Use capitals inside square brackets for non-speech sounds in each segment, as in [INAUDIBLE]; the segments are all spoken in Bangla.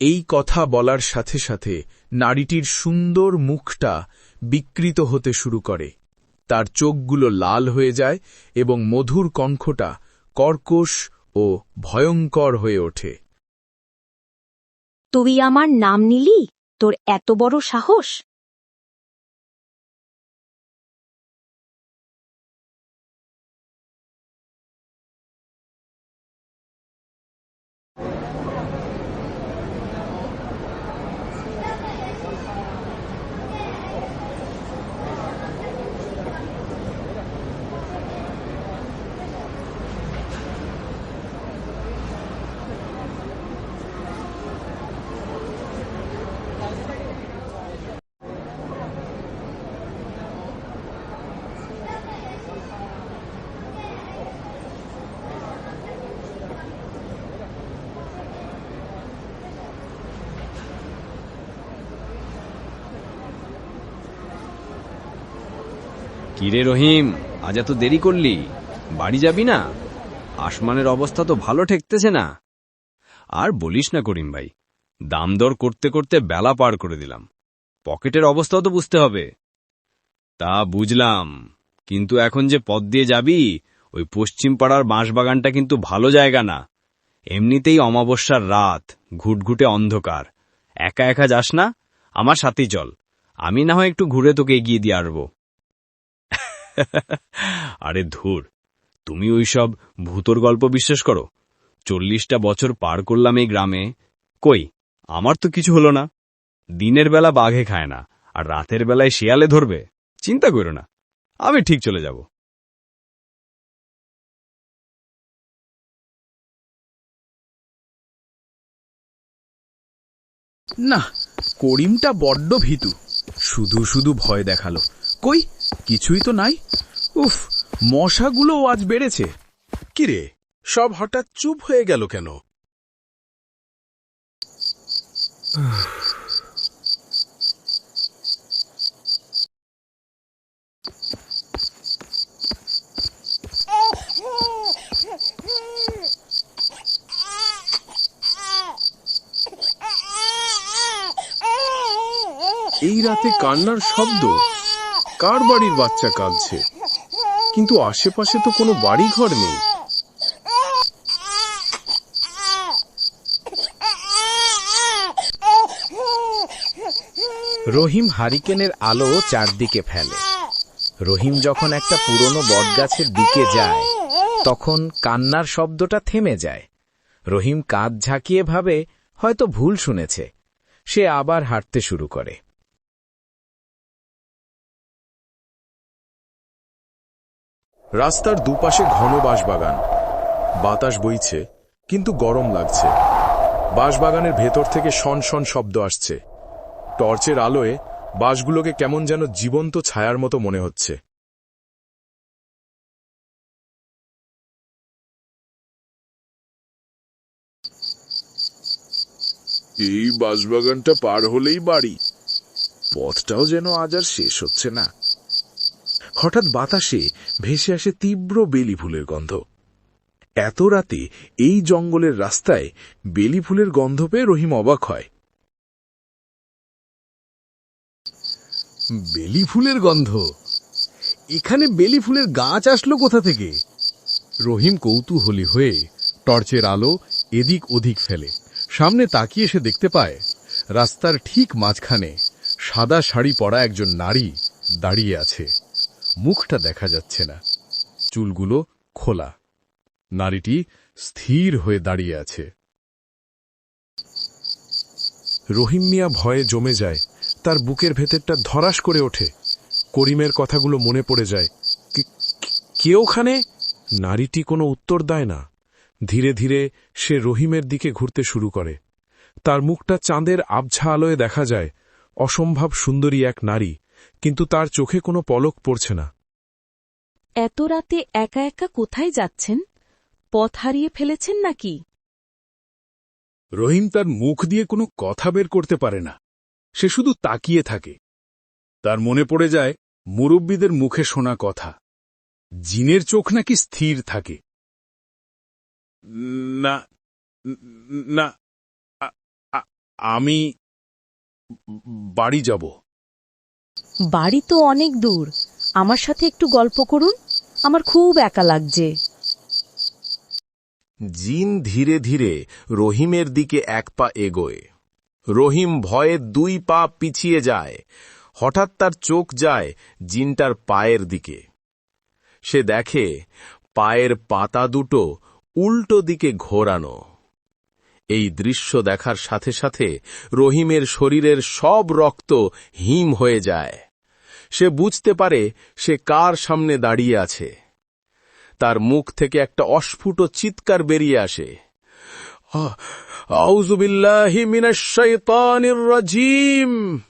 এই কথা বলার সাথে সাথে নারীটির সুন্দর মুখটা বিকৃত হতে শুরু করে। তার চোখগুলো লাল হয়ে যায় এবং মধুর কণ্ঠটা কর্কশ ও ভয়ঙ্কর হয়ে ওঠে। তুই আমার নাম নিলি? তোর এত বড় সাহস? কিরে রহিম? আজ এত দেরি করলি? বাড়ি যাবি না? আসমানের অবস্থা তো ভালো ঠেকতেছে না। আর বলিস না করিম ভাই, দাম দর করতে করতে বেলা পার করে দিলাম। পকেটের অবস্থাও তো বুঝতে হবে। তা বুঝলাম, কিন্তু এখন যে পথ দিয়ে যাবি, ওই পশ্চিম পাড়ার বাঁশবাগানটা কিন্তু ভালো জায়গা না। এমনিতেই অমাবস্যার রাত, ঘুটঘুটে অন্ধকার। একা একা যাস না, আমার সাথেই চল। আমি না হয় একটু ঘুরে তোকে এগিয়ে দিয়ে আসব। [LAUGHS] আরে ধুর, তুমি ওইসব ভূতর গল্প বিশ্বাস করো? চল্লিশটা বছর পার করলাম এই গ্রামে। কই, আমার তো কিছু হলো না। দিনের বেলা বাঘে খায় না, আর রাতের বেলায় শিয়ালে ধরবে। চিন্তা করো না, আমি ঠিক চলে যাব। না, করিমটা বড্ড ভীতু। শুধু শুধু ভয় দেখাল। কই কিছুই তো নাই। উফ, মশাগুলোও আজ বেড়েছে। কিরে, সব হঠাৎ চুপ হয়ে গেল কেন? এই রাতে কান্নার শব্দ। কার বাড়ির বাচ্চা কাঁদছে? কিন্তু আশেপাশে তো কোনো বাড়ি ঘর নেই। রহিম হারিকেনের আলো চারদিকে ফেলে। রহিম যখন একটা পুরনো বটগাছের দিকে যায়, তখন কান্নার শব্দটা থেমে যায়। রহিম কাঁধ ঝাঁকিয়ে ভাবে, হয়তো ভুল শুনেছে। সে আবার হাঁটতে শুরু করে। রাস্তার দুপাশে ঘন বাঁশবাগান। বাতাস বইছে, কিন্তু গরম লাগছে। বাঁশবাগানের ভেতর থেকে শন শন শব্দ আসছে। টর্চের আলোয় বাঁশগুলোকে কেমন যেন জীবন্ত ছায়ার মতো মনে হচ্ছে। এই বাঁশবাগানটা পার হলেই বাড়ি। পথটাও যেন আজ আর শেষ হচ্ছে না। হঠাৎ বাতাসে ভেসে আসে তীব্র বেলি ফুলের গন্ধ। এত রাতে এই জঙ্গলের রাস্তায় বেলি ফুলের গন্ধ পেয়ে রহিম অবাক হয়। বেলি ফুলের গন্ধ? এখানে বেলি ফুলের গাছ আসলো কোথা থেকে? রহিম কৌতূহলী হয়ে টর্চের আলো এদিক ওদিক ফেলে। সামনে তাকিয়ে সে দেখতে পায়, রাস্তার ঠিক মাঝখানে সাদা শাড়ি পরা একজন নারী দাঁড়িয়ে আছে। মুখটা দেখা যাচ্ছে না। চুলগুলো খোলা। নারীটি স্থির হয়ে দাঁড়িয়ে আছে। রহিম মিয়া ভয়ে জমে যায়। তার বুকের ভেতরটা ধরাস করে ওঠে। করিমের কথাগুলো মনে পড়ে যায়। কি- ওখানে? নারীটি কোনো উত্তর দেয় না। ধীরে ধীরে সে রহিমের দিকে ঘুরতে শুরু করে। তার মুখটা চাঁদের আবছা আলোয় দেখা যায়। অসম্ভব সুন্দরী এক নারী। কিন্তু তার চোখে কোনো পলক পড়ছে না। এত রাতে একা একা কোথায় যাচ্ছেন? পথ হারিয়ে ফেলেছেন নাকি? রহিম তার মুখ দিয়ে কোনো কথা বের করতে পারে না। সে শুধু তাকিয়ে থাকে। তার মনে পড়ে যায় মুরব্বীদের মুখে শোনা কথা। জিনের চোখ নাকি স্থির থাকে। না না আমি বাড়ি যাব। বাড়ি তো অনেক দূর। আমার সাথে একটু গল্প করুন, আমার খুব একা লাগছে। জিন ধীরে ধীরে রহিমের দিকে এক পা এগোয়। রহিম ভয়ে দুই পা পিছিয়ে যায়। হঠাৎ তার চোখ যায় জিনটার পায়ের দিকে। সে দেখে পায়ের পাতা দুটো উল্টো দিকে ঘোরানো। এই দৃশ্য দেখার সাথে সাথে রহিমের শরীরের সব রক্ত হিম হয়ে যায়। সে বুঝতে পারে সে কার সামনে দাঁড়িয়ে আছে। তার মুখ থেকে একটা অস্ফুট চিৎকার বেরিয়ে আসে। রাজিম।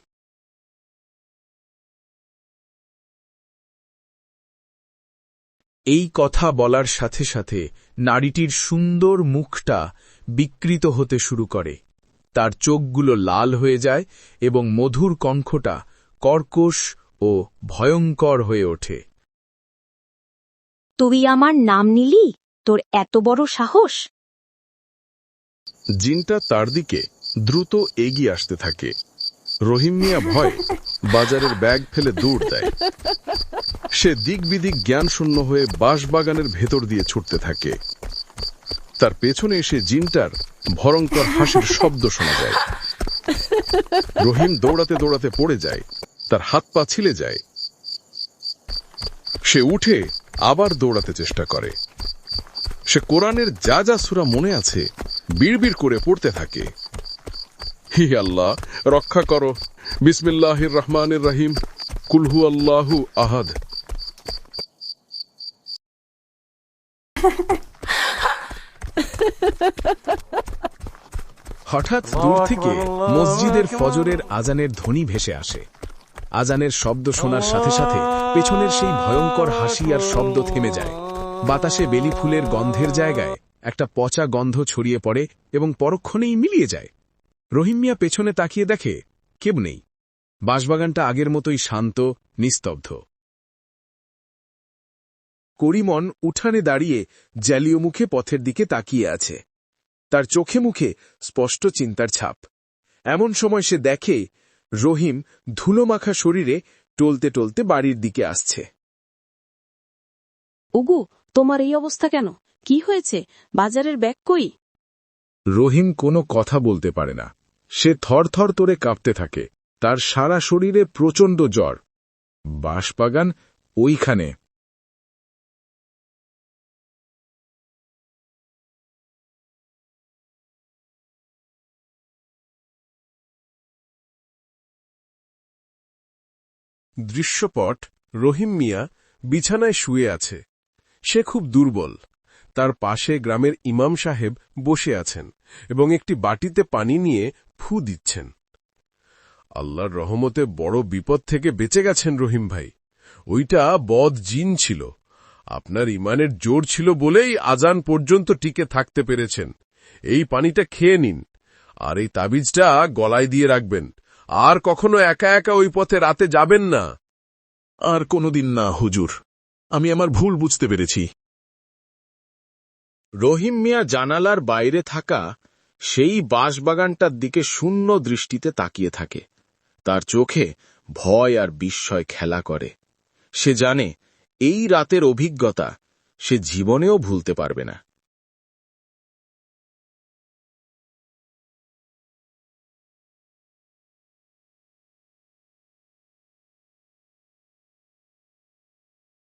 এই কথা বলার সাথে সাথে নারীটির সুন্দর মুখটা বিকৃত হতে শুরু করে। তার চোখগুলো লাল হয়ে যায় এবং মধুর কণ্ঠটা কর্কশ ও ভয়ঙ্কর হয়ে ওঠে। তুই আমার নাম নিলি? তোর এত বড় সাহস। জিনটা তার দিকে দ্রুত এগিয়ে আসতে থাকে। রহিম মিয়া ভয় বাজারের ব্যাগ ফেলে দৌড় দেয়। সে দিক বিদিক জ্ঞান শূন্য হয়ে বাঁশবাগানের ভেতর দিয়ে ছুটতে থাকে। তার পেছনে এসে জিনটার ভয়ঙ্কর হাসির শব্দ শোনা যায়। রহিম দৌড়াতে দৌড়াতে পড়ে যায়। তার হাত পা ছিলে যায়। সে উঠে আবার দৌড়াতে চেষ্টা করে। সে কোরআনের যা যা সুরা মনে আছে, বিড়বিড় করে পড়তে থাকে। হি আল্লাহ, রক্ষা করো। বিসমিল্লাহির রহমানির রহিম। কুলহু আল্লাহু আহাদ। হঠাৎ দূর থেকে মসজিদের ফজরের আজানের ধ্বনি ভেসে আসে। আজানের শব্দ শোনার সাথে সাথে পেছনের সেই ভয়ঙ্কর হাসি আর শব্দ থেমে যায়। বাতাসে বেলি ফুলের গন্ধের জায়গায় একটা পচা গন্ধ ছড়িয়ে পড়ে এবং পরক্ষণেই মিলিয়ে যায়। রহিম মিয়া পেছনে তাকিয়ে দেখে কেউ নেই। বাঁশবাগানটা আগের মতোই শান্ত, নিস্তব্ধ। করিমন উঠানে দাঁড়িয়ে জ্যালীয় মুখে পথের দিকে তাকিয়ে আছে। তার চোখে মুখে স্পষ্ট চিন্তার ছাপ। এমন সময় সে দেখে রহিম ধুলোমাখা শরীরে টলতে টলতে বাড়ির দিকে আসছে। ওগো তোমার এই অবস্থা কেন? কি হয়েছে? বাজারের ব্যাগ কই? রহিম কোনো কথা বলতে পারে না। সে থরথর তোরে কাঁপতে থাকে। তার সারা শরীরে প্রচণ্ড জ্বর। বাঁশবাগান ওইখানে। দৃশ্যপট রহিম মিয়া বিছানায় শুয়ে আছে। সে খুব দুর্বল। তার পাশে গ্রামের ইমাম সাহেব বসে আছেন এবং একটি বাটিতে পানি নিয়ে ফু দিচ্ছেন। আল্লাহর রহমতে বড় বিপদ থেকে বেঁচে গেছেন রহিম ভাই। ওইটা বদ জিন ছিল। আপনার ইমানের জোর ছিল বলেই আজান পর্যন্ত টিকে থাকতে পেরেছেন। এই পানিটা খেয়ে নিন। আর এই তাবিজটা গলায় দিয়ে রাখবেন। আর কখনো একা একা ওই পথে রাতে যাবেন না। আর কোনোদিন না, হুজুর। আমি আমার ভুল বুঝতে পেরেছি। রহিম মিয়া জানালার বাইরে থাকা সেই বাঁশবাগানটার দিকে শূন্য দৃষ্টিতে তাকিয়ে থাকে। তার চোখে ভয় আর বিস্ময় খেলা করে। সে জানে, এই রাতের অভিজ্ঞতা সে জীবনেও ভুলতে পারবে না।